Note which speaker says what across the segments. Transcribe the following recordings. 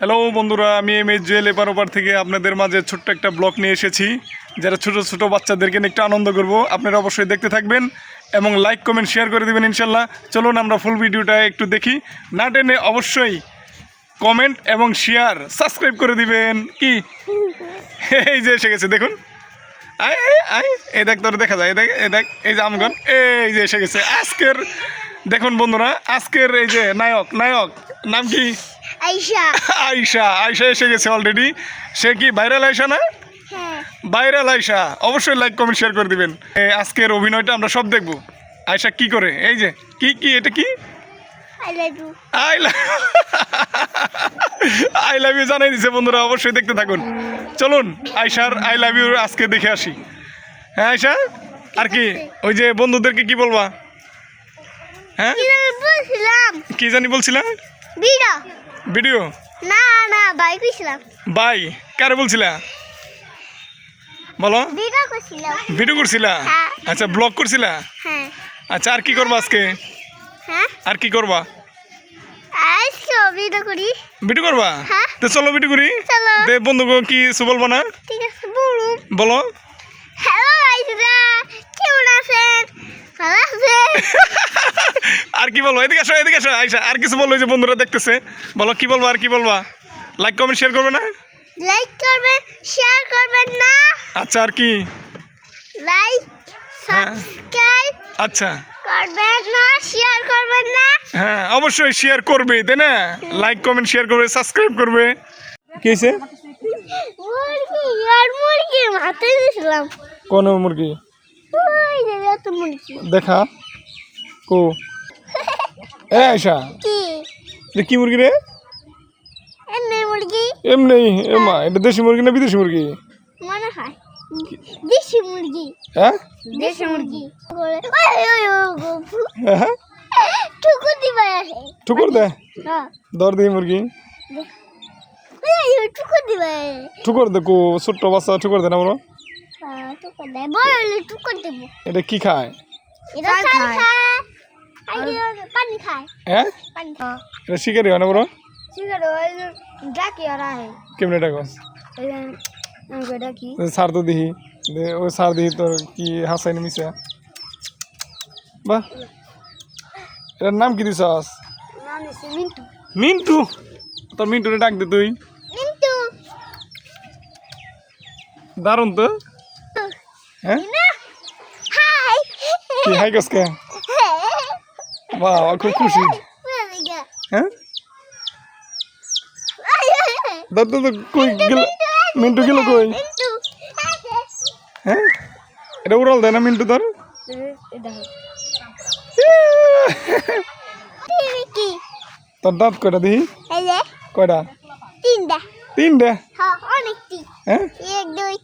Speaker 1: Hello বন্ধুরা আমি M S Jewel এপার ওপার থেকে আপনাদের মাঝে ছোট্ট একটা ব্লগ নিয়ে এসেছি। যারা ছোট ছোট বাচ্চাদেরকে নিয়ে একটু আনন্দ করব আপনারা অবশ্যই দেখতে থাকবেন এবং লাইক কমেন্ট শেয়ার করে দেবেন ইনশাল্লাহ। চলুন আমরা ফুল ভিডিওটা একটু দেখি। না টেনে অবশ্যই কমেন্ট এবং শেয়ার সাবস্ক্রাইব করে দিবেন। কি? এই যে এসে গেছে দেখুন। আয় আয়, এই দেখ তোর দেখা যায়। এই দেখ এই দেখ এই যে আমগন। এই যে এসে গেছে। আজকের দেখুন বন্ধুরা আজকের এই যে নায়ক নায়ক নাম কি?
Speaker 2: আইসা
Speaker 1: আয়শা আয়শা এসে গেছে অলরেডি সে কি ভাইরাল আয়শা না?
Speaker 2: হ্যাঁ।
Speaker 1: ভাইরাল আয়শা। অবশ্যই লাইক কমেন্ট শেয়ার করে দিবেন। আজকের অভিনয়টা আমরা সব দেখব। আয়শা কি করে? এই যে কি কি এটা কি?
Speaker 2: I love you
Speaker 1: I love you জানাই দিছে বন্ধুরা অবশ্যই দেখতে থাকুন। চলুন আয়শার আই লাভ ইউ আজকে দেখে আসি। হ্যাঁ আয়শা? আর কি ওই যে বন্ধুদেরকে কি বলবা? হ্যাঁ?
Speaker 2: কি
Speaker 1: জানি বলছিলাম ভিডিও?
Speaker 2: না না বাই কইছিলাম।
Speaker 1: বাই? কারে বলছিলা? বলো।
Speaker 2: বিড়া কইছিলাম
Speaker 1: ভিডিও করছিলা?
Speaker 2: হ্যাঁ।
Speaker 1: আচ্ছা ব্লগ করছিলা?
Speaker 2: হ্যাঁ।
Speaker 1: আচ্ছা আর কি করবা আজকে?
Speaker 2: হ্যাঁ?
Speaker 1: আর কি করবা?
Speaker 2: আইসো বিড়া করি।
Speaker 1: ভিডিও করবা?
Speaker 2: হ্যাঁ।
Speaker 1: তো চলো ভিডিও করি।
Speaker 2: চলো।
Speaker 1: দে বন্ধু কি কিছু বলব না
Speaker 2: ঠিক আছে বলুন।
Speaker 1: বলো।
Speaker 2: হ্যালো আইসা কেমন আছেন?
Speaker 1: আর কি বলব? এদিকে আসো এদিকে আসো। আইসা আর কিছু ওই যে বন্ধুরা দেখতেছে। বলো কি বলব আর কি বলবা? লাইক কমেন্ট শেয়ার করবে না?
Speaker 2: লাইক করবেন শেয়ার করবেন না।
Speaker 1: আচ্ছা আর কি?
Speaker 2: লাইক
Speaker 1: হ্যাঁ।
Speaker 2: সাবস্ক্রাইব
Speaker 1: আচ্ছা।
Speaker 2: করবেন না শেয়ার করবেন না।
Speaker 1: হ্যাঁ অবশ্যই শেয়ার করবে তাই না? লাইক কমেন্ট শেয়ার করবে সাবস্ক্রাইব করবে। কি হয়েছে?
Speaker 2: মুরগি আর মুরগি মাথায় দিয়েছিলাম।
Speaker 1: কোন মুরগি? দেখা কো এ আয়সা
Speaker 2: কি
Speaker 1: মুরগি রে
Speaker 2: এমনি মুরগি
Speaker 1: এমনি এমা এটা দেশি মুরগি না বিদেশি মুরগি
Speaker 2: মনে হয় দেশি মুরগি
Speaker 1: হ্যাঁ
Speaker 2: মুরগি ঠুকুর দিবা
Speaker 1: ঠুকুর দে দর দিই মুরগি
Speaker 2: ওই ওই ঠুকুর দিবা
Speaker 1: ঠুকুর দে কো ছোট্ট বাচ্চা ঠুকুর দে না বলো এটা কি খায়?
Speaker 2: এটা খায়। এটা পানি খায়।
Speaker 1: হ্যাঁ? এটা শিকারি হয় না
Speaker 2: আহে।
Speaker 1: কেমনে এটা কস
Speaker 2: এই ডাকি
Speaker 1: সার তো দিহি। দে সার দিহি তোর কি হাসাই মিশা বাহ। এটার নাম কি দিছস?
Speaker 2: নাম মিন্টু।
Speaker 1: মিন্টু? তোর মিন্টুরে ডাক দে তুই।
Speaker 2: মিন্টু।
Speaker 1: দারুণ তো। হ্যাঁ?
Speaker 2: না হাই।
Speaker 1: কি হাই কসকে বাহ খুব খুশি। হ্যাঁ? দাদ তো কই গেল মিন্টু গেল কই? হ্যাঁ? এটা উড়াল দেয় না মিন্টু তোর?
Speaker 2: কি
Speaker 1: তোর দাঁত কয়টা দিহি? কয়টা?
Speaker 2: তিনটা।
Speaker 1: তিনটা?
Speaker 2: হ্যাঁ
Speaker 1: হ্যাঁ?
Speaker 2: দুই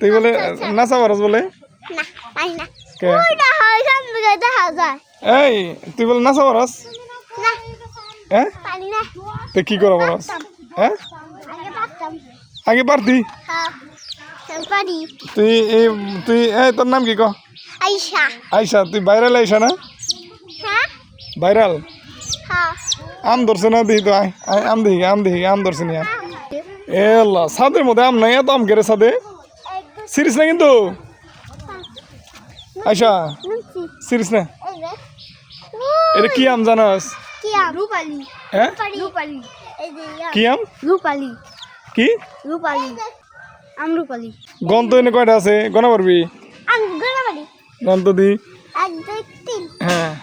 Speaker 1: তুই বলে নাচা পারস বলে?
Speaker 2: না না।
Speaker 1: এই তুই বলে নাচা পারস
Speaker 2: না।
Speaker 1: হ্যাঁ
Speaker 2: না।
Speaker 1: তুই কি করা পারস হ্যাঁ
Speaker 2: আগে
Speaker 1: পারতি?
Speaker 2: হ্যাঁ
Speaker 1: তুই এই তুই এই তোর নাম কি ক?
Speaker 2: আইসা
Speaker 1: আইসা তুই ভাইরাল আইসা না?
Speaker 2: হ্যাঁ?
Speaker 1: ভাইরাল?
Speaker 2: হ্যাঁ।
Speaker 1: আম ধরছে না দিহি তো আম দিহি আম দিহি আম ধরছে নিয়ে এ আল্লাহ সাদের মধ্যে আম নাই এত আম কেড়ে সাদে
Speaker 2: একদম।
Speaker 1: সিরিস না কিন্তু?
Speaker 2: নুনছি
Speaker 1: সিরিস না
Speaker 2: এই যে
Speaker 1: এটা কি আম জানাস?
Speaker 2: কি আম? রূপালি।
Speaker 1: হ্যাঁ?
Speaker 2: রূপালি। এই যে
Speaker 1: কি আম?
Speaker 2: রূপালি। আম রূপালি।
Speaker 1: গন্ত এনে কয়টা আছে? গনা পারবি? গন্ত দি।
Speaker 2: এক দুই তিন।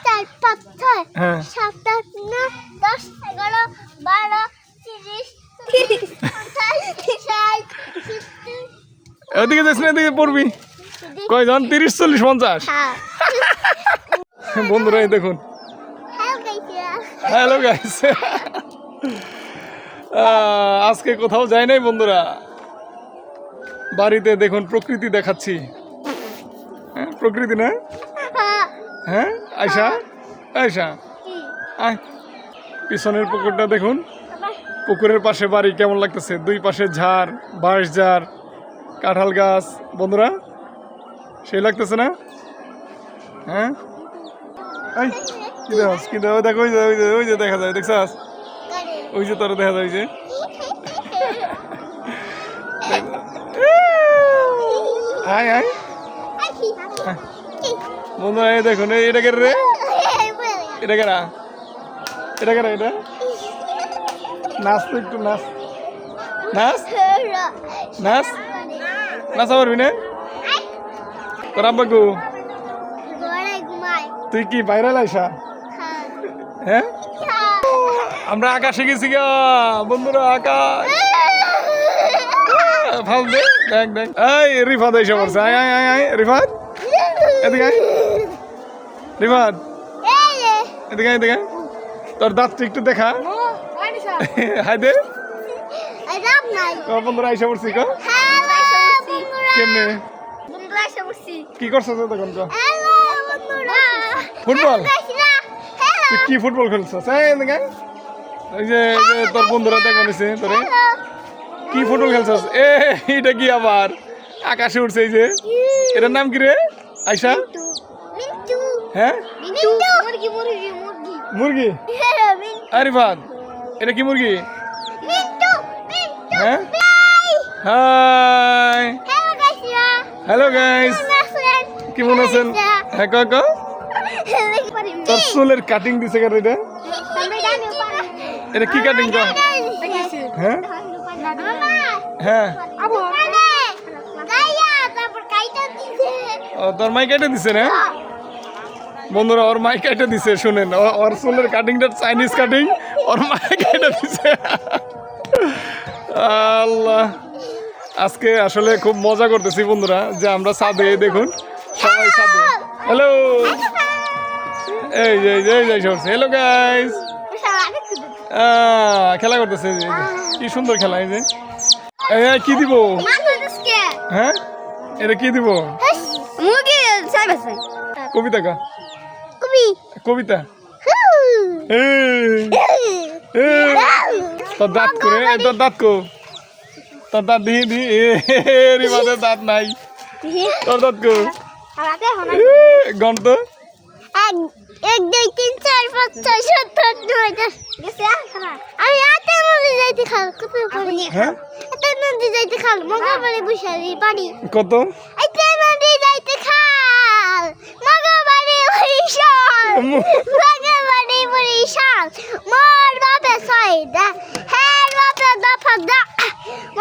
Speaker 2: চার পাঁচ ছয়। সাত আট নয় দশ এগারো বারো তিরিশ। তিরিশ পঞ্চাশ ষাট
Speaker 1: এদিকে যাস না এদিকে পড়বি। কয়জন? তিরিশ চল্লিশ পঞ্চাশ?
Speaker 2: হ্যাঁ।
Speaker 1: বন্ধুরা এই দেখুন
Speaker 2: হ্যাঁ
Speaker 1: হ্যালো গাইস আজকে কোথাও যাই নাই বন্ধুরা। বাড়িতে দেখুন প্রকৃতি দেখাচ্ছি। হ্যাঁ প্রকৃতি না?
Speaker 2: হ্যাঁ
Speaker 1: আয়সা আয়সা আয়। পিছনের পুকুরটা দেখুন। পুকুরের পাশে বাড়ি কেমন লাগতেছে? দুই পাশে ঝাড় বাঁশ ঝাড়। কাঁঠাল গাছ বন্ধুরা সেই লাগতেছে না? হ্যাঁ? এই, কি দেখ কি দেখ দেখো ওই যে ওই যে ওই যে দেখা যায় দেখছাস? ওই যে তোরা দেখা যায় যে। আয় আয়। বন্ধু এই দেখুন এটা কে রে এটা কেনা এটা কেনা এটা। নাচ তো একটু নাচ। নাচ? নাচ? নাচা পারবি না তোর আব্বা গো তুই কি বাইরে লাইসা হ্যাঁ? আমরা আকাশে গেছি গা বন্ধুরা আকাশ। ভালো দে দেখ দেখ। এই রিফাত এসে পড়ছে। আয় আয় আয় আয় রিফাত। এদিকে আয়। রিফাত। এদিকে এদিকে তোর দাঁতটা একটু দেখা। হাই দে। বন্ধুরা এসে পড়ছি কো কেমনে? কি করছ তো? তখন কো ফুটবল? তুই কি ফুটবল খেলছিস? এই যে তোর বন্ধুরা দেখা নিছে তোরে। কি ফুটবল খেলছিস? এ এটা কি আবার? আকাশে উঠছে এই যে। এটার নাম কি রে? আয়সা হ্যাঁ?
Speaker 2: মুরগি মুরগি মুরগি।
Speaker 1: মুরগি? আরে বাদ। এটা কি মুরগি? হ্যাঁ? হাই।
Speaker 2: হ্যালো
Speaker 1: গাইস কেমন আছেন? হ্যাঁ ক ক তোর চুলের কাটিং দিছে কেন এটা? এটা কি কাটিং কর হ্যাঁ? হ্যাঁ। তোর মাই কেটে দিছে না? বন্ধুরা ওর মাই কেটে দিছে শুনেন। ওর চুলের কাটিংটা চাইনিজ কাটিং ওর মাই কেটে দিছে। আল্লাহ। আজকে আসলে খুব মজা করতেছি বন্ধুরা যে আমরা ছাদে দেখুন সবাই ছাদে। হ্যালো এই যে এই যে এই যে হ্যালো গাইস খেলা করতেছে। কি সুন্দর খেলা এই যে। কি দিব? হ্যাঁ? এটা কি দিব? কবিতা কা? কবিতা। তোর দাঁত করে তোর দাঁত কো। তোর দাঁত দিহি দি রে মাঝে দাঁত নাই তোর দাঁত কো গন্ত
Speaker 2: ছয় আমি নদী যাইতে খাল কত
Speaker 1: হ্যাঁ
Speaker 2: নদী যাইতে খাল নদী যাইতে খাল মোর বাপে হ্যাঁ বাপে দফা দা মনিছি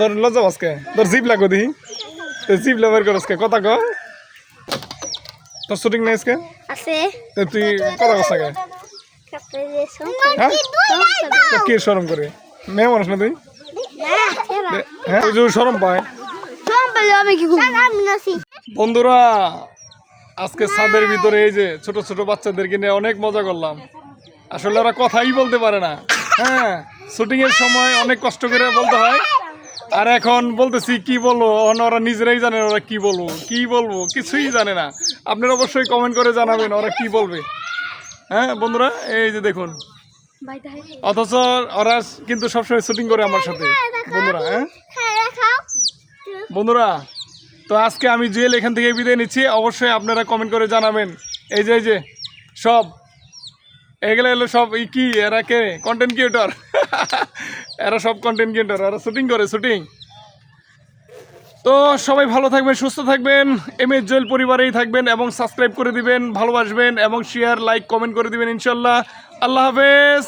Speaker 1: তোর লজ্জা বাসকে তোর জিপ লাগো দিহি তো জিপ করস কে? কথা ক। তোর শুটিং নাই আজকে?
Speaker 2: আছে।
Speaker 1: তো তুই কথা কস হ্যাঁ? কি শরম করে? মেয়ে মানুষ না তুই? হ্যাঁ? যে শরম পায়। বন্ধুরা আজকে ছাদের ভিতরে এই যে ছোট ছোট বাচ্চাদেরকে নিয়ে অনেক মজা করলাম। আসলে ওরা কথাই বলতে পারে না। হ্যাঁ? শুটিং এর সময় অনেক কষ্ট করে বলতে হয়। আর এখন বলতেছি কি বলব? ওরা নিজেরাই জানে ওরা কি বলব। কি বলব? কিছুই জানে না। আপনারা অবশ্যই কমেন্ট করে জানাবেন ওরা কি বলবে। হ্যাঁ বন্ধুরা এই যে দেখুন। অথচ ওরা কিন্তু সবসময় শুটিং করে আমার সাথে। বন্ধুরা হ্যাঁ?
Speaker 2: হ্যাঁ
Speaker 1: বন্ধুরা তো আজকে আমি জুয়েল এখান থেকে বিদায় নিচ্ছি। অবশ্যই আপনারা কমেন্ট করে জানাবেন। এই যে এই যে সব। এগুলো এলো সব ই কি? এরা কে? কন্টেন্ট ক্রিয়েটর এরা সব কন্টেন্ট ক্রিয়েটার এরা শুটিং করে শুটিং তো সবাই ভালো থাকবেন, সুস্থ থাকবেন এম এস জোয়েল পরিবারেই থাকবেন এবং সাবস্ক্রাইব করে দিবেন, ভালোবাসবেন এবং শেয়ার লাইক কমেন্ট করে দিবেন ইনশাল্লাহ। আল্লাহ হাফেজ।